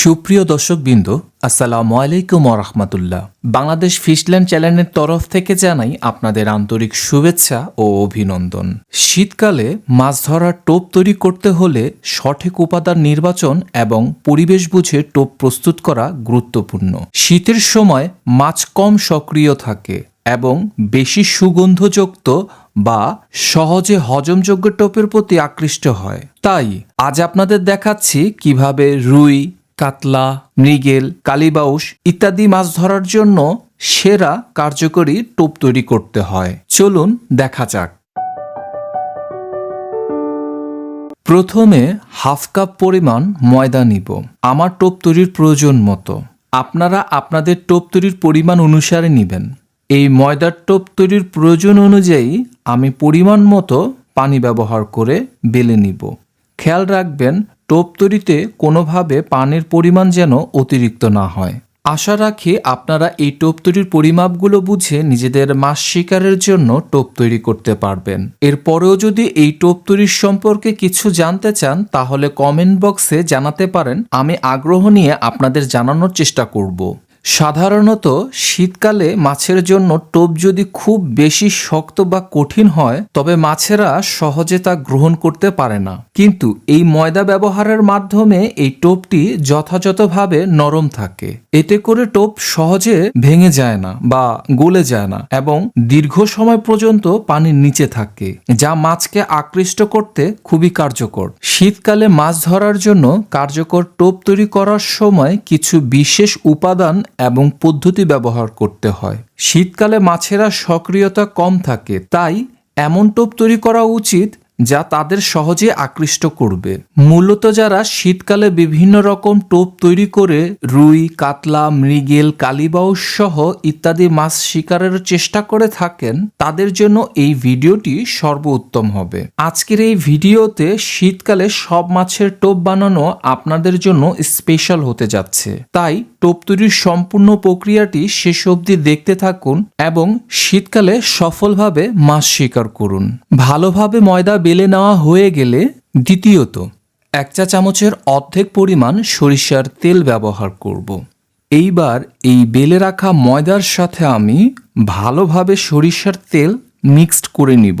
সুপ্রিয় দর্শকবৃন্দ, আসসালামু আলাইকুম রহমতুল্লাহ। বাংলাদেশ ফিশল্যান্ড চ্যানেলের তরফ থেকে জানাই আপনাদের আন্তরিক শুভেচ্ছা ও অভিনন্দন। শীতকালে মাছ ধরার টোপ তৈরি করতে হলে সঠিক উপাদান নির্বাচন এবং পরিবেশ বুঝে টোপ প্রস্তুত করা গুরুত্বপূর্ণ। শীতের সময় মাছ কম সক্রিয় থাকে এবং বেশি সুগন্ধযুক্ত বা সহজে হজমযোগ্য টোপের প্রতি আকৃষ্ট হয়। তাই আজ আপনাদের দেখাচ্ছি কীভাবে রুই কাতলা, মৃগেল কালিবাউস ইত্যাদি মাছ ধরার জন্য সেরা কার্যকরী টোপ তৈরি করতে হয়। চলুন দেখা যাক। প্রথমে হাফ কাপ পরিমাণ ময়দা নিব। আমার টোপ তৈরির প্রয়োজন মতো। আপনারা আপনাদের টোপ তৈরির পরিমাণ অনুসারে নেবেন। এই ময়দার টোপ তৈরির প্রয়োজন অনুযায়ী আমি পরিমাণ মতো পানি ব্যবহার করে বেলে নিব। খেয়াল রাখবেন টোপ তৈরিতে কোনোভাবে পানের পরিমাণ যেন অতিরিক্ত না হয়। আশা রাখি আপনারা এই টোপ তৈরির পরিমাপগুলো বুঝে নিজেদের মাছ শিকারের জন্য টোপ তৈরি করতে পারবেন। এরপরেও যদি এই টোপ তৈরির সম্পর্কে কিছু জানতে চান, তাহলে কমেন্ট বক্সে জানাতে পারেন। আমি আগ্রহ নিয়ে আপনাদের জানানোর চেষ্টা করব। সাধারণত শীতকালে মাছের জন্য টোপ যদি খুব বেশি শক্ত বা কঠিন হয়, তবে মাছেরা সহজে তা গ্রহণ করতে পারে না। কিন্তু এই ময়দা ব্যবহারের মাধ্যমে এই টোপটি যথাযথভাবে নরম থাকে। এতে করে টোপ সহজে ভেঙে যায় না বা গলে যায় না এবং দীর্ঘ সময় পর্যন্ত পানির নিচে থাকে, যা মাছকে আকৃষ্ট করতে খুবই কার্যকর। শীতকালে মাছ ধরার জন্য কার্যকর টোপ তৈরি করার সময় কিছু বিশেষ উপাদান এবং পদ্ধতি ব্যবহার করতে হয়। শীতকালে মাছেরা সক্রিয়তা কম থাকে, তাই এমন টোপ তৈরি করা উচিত যা তাদের সহজে আকৃষ্ট করবে। মূলত যারা শীতকালে বিভিন্ন রকম টোপ তৈরি করে, রুই, কাতলা, মৃগেল, কালিবাউস সহ ইত্যাদি মাছ শিকারের চেষ্টা করে থাকেন, তাদের জন্য এই ভিডিওটি সর্বোত্তম হবে। আজকের এই ভিডিওতে শীতকালে সব মাছের টোপ বানানো আপনাদের জন্য স্পেশাল হতে যাচ্ছে। তাই টোপ তৈরির সম্পূর্ণ প্রক্রিয়াটি শেষ অবধি দেখতে থাকুন এবং শীতকালে সফলভাবে মাছ শিকার করুন। ভালোভাবে ময়দা বেলে নেওয়া হয়ে গেলে দ্বিতীয়ত, এক চা চামচের অর্ধেক পরিমাণ সরিষার তেল ব্যবহার করব। এইবার এই বেলে রাখা ময়দার সাথে আমি ভালোভাবে সরিষার তেল মিক্সড করে নিব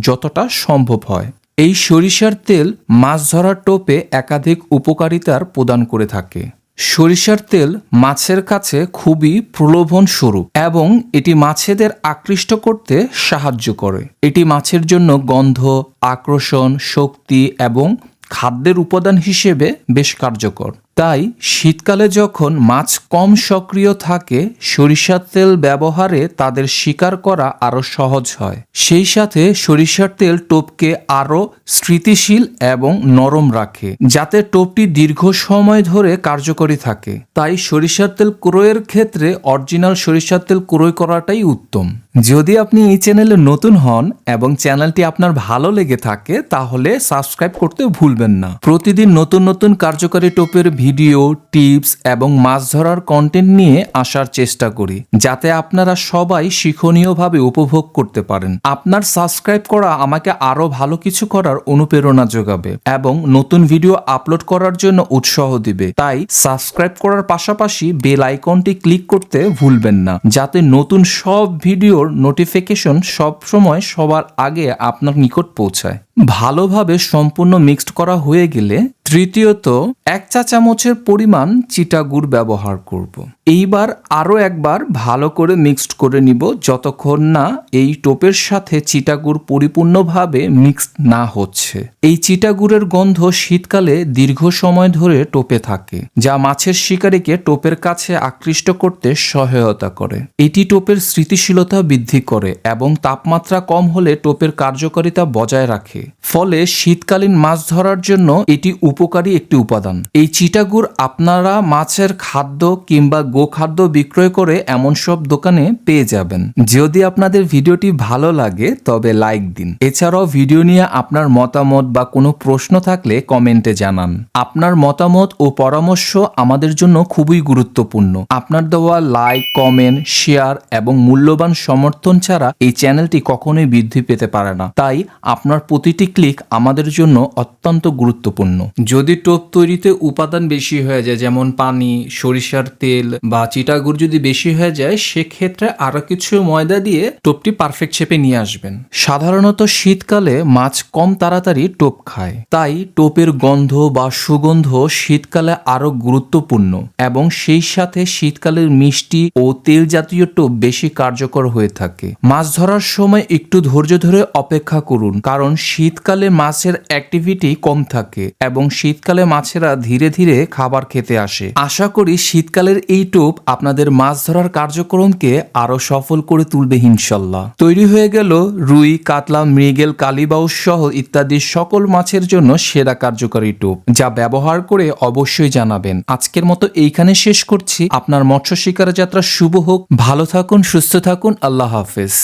যতটা সম্ভব হয়। এই সরিষার তেল মাছ ধরার টোপে একাধিক উপকারিতার প্রদান করে থাকে। সরিষার তেল মাছের কাছে খুবই প্রলোভন স্বরূপ এবং এটি মাছেদের আকৃষ্ট করতে সাহায্য করে। এটি মাছের জন্য গন্ধ, আকর্ষণ, শক্তি এবং খাদ্যের উপাদান হিসেবে বেশ কার্যকর। তাই শীতকালে যখন মাছ কম সক্রিয় থাকে, সরিষার তেল ব্যবহারে তাদের শিকার করা আরও সহজ হয়। সেই সাথে সরিষার তেল টোপকে আরও স্মৃতিশীল এবং নরম রাখে, যাতে টোপটি দীর্ঘ সময় ধরে কার্যকরী থাকে। তাই সরিষার তেল ক্রয়ের ক্ষেত্রে অরিজিনাল সরিষার তেল ক্রয় করাটাই উত্তম। যদি আপনি এই চ্যানেলে নতুন হন এবং চ্যানেলটি আপনার ভালো লেগে থাকে, তাহলে সাবস্ক্রাইব করতে ভুলবেন না। প্রতিদিন নতুন নতুন কার্যকারী টোপের ভিডিও, টিপস এবং মাছ ধরার কন্টেন্ট নিয়ে আসার চেষ্টা করি, যাতে আপনারা সবাই শিক্ষণীয়ভাবে উপভোগ করতে পারেন। আপনার সাবস্ক্রাইব করা আমাকে আরও ভালো কিছু করার অনুপ্রেরণা যোগাবে এবং নতুন ভিডিও আপলোড করার জন্য উৎসাহ দিবে। তাই সাবস্ক্রাইব করার পাশাপাশি বেল আইকনটি ক্লিক করতে ভুলবেন না, যাতে নতুন সব ভিডিওর নোটিফিকেশন সবসময় সবার আগে আপনার নিকট পৌঁছায়। ভালোভাবে সম্পূর্ণ মিক্সড করা হয়ে গেলে তৃতীয়ত এক চা চামচের পরিমাণ চিটা গুড় ব্যবহার করব। এইবার আরও একবার ভালো করে মিক্সড করে নিব যতক্ষণ না এই টোপের সাথে চিটা গুড় পরিপূর্ণভাবে মিক্সড না হচ্ছে। এই চিটা গুড়ের গন্ধ শীতকালে দীর্ঘ সময় ধরে টোপে থাকে, যা মাছের শিকারীকে টোপের কাছে আকৃষ্ট করতে সহায়তা করে। এটি টোপের স্মৃতিশীলতা বৃদ্ধি করে এবং তাপমাত্রা কম হলে টোপের কার্যকারিতা বজায় রাখে। ফলে শীতকালীন মাছ ধরার জন্য এটি উপকারী একটি উপাদান। এই চিটাগুড় আপনারা মাছের খাদ্য কিংবা গোখাদ্য বিক্রয় করে এমন সব দোকানে পেয়ে যাবেন। যদি আপনাদের ভিডিওটি ভালো লাগে, তবে লাইক দিন। এছাড়াও ভিডিও নিয়ে আপনার মতামত বা কোনো প্রশ্ন থাকলে কমেন্টে জানান। আপনার মতামত ও পরামর্শ আমাদের জন্য খুবই গুরুত্বপূর্ণ। আপনার দেওয়া লাইক, কমেন্ট, শেয়ার এবং মূল্যবান সমর্থন ছাড়া এই চ্যানেলটি কখনোই বৃদ্ধি পেতে পারে না। তাই আপনার প্রতিটি প্রতিটি ক্লিক আমাদের জন্য অত্যন্ত গুরুত্বপূর্ণ। যদি টোপ তৈরিতে উপাদান বেশি হয়ে যায়, যেমন পানি, সরিষার তেল বা চিটাগুড় যদি বেশি হয়ে যায়, সেক্ষেত্রে আরও কিছু ময়দা দিয়ে টোপটি পারফেক্ট শেপে নিয়ে আসবেন। সাধারণত শীতকালে মাছ কম তাড়াতাড়ি টোপ খায়। তাই টোপের গন্ধ বা সুগন্ধ শীতকালে আরও গুরুত্বপূর্ণ এবং সেই সাথে শীতকালের মিষ্টি ও তেল জাতীয় টোপ বেশি কার্যকর হয়ে থাকে। মাছ ধরার সময় একটু ধৈর্য ধরে অপেক্ষা করুন, কারণ শীতকালে মাছের অ্যাক্টিভিটি কম থাকে এবং শীতকালে মাছেরা ধীরে ধীরে খাবার খেতে আসে। আশা করি শীতকালের এই টোপ আপনাদের মাছ ধরার কার্যক্রমকে আরও সফল করে তুলবে ইনশাল্লাহ। তৈরি হয়ে গেল রুই, কাতলা, মৃগেল, কালিবাউস সহ ইত্যাদি সকল মাছের জন্য সেরা কার্যকরী টোপ, যা ব্যবহার করে অবশ্যই জানাবেন। আজকের মতো এইখানে শেষ করছি। আপনার মৎস্য শিকার যাত্রা শুভ হোক। ভালো থাকুন, সুস্থ থাকুন। আল্লাহ হাফেজ।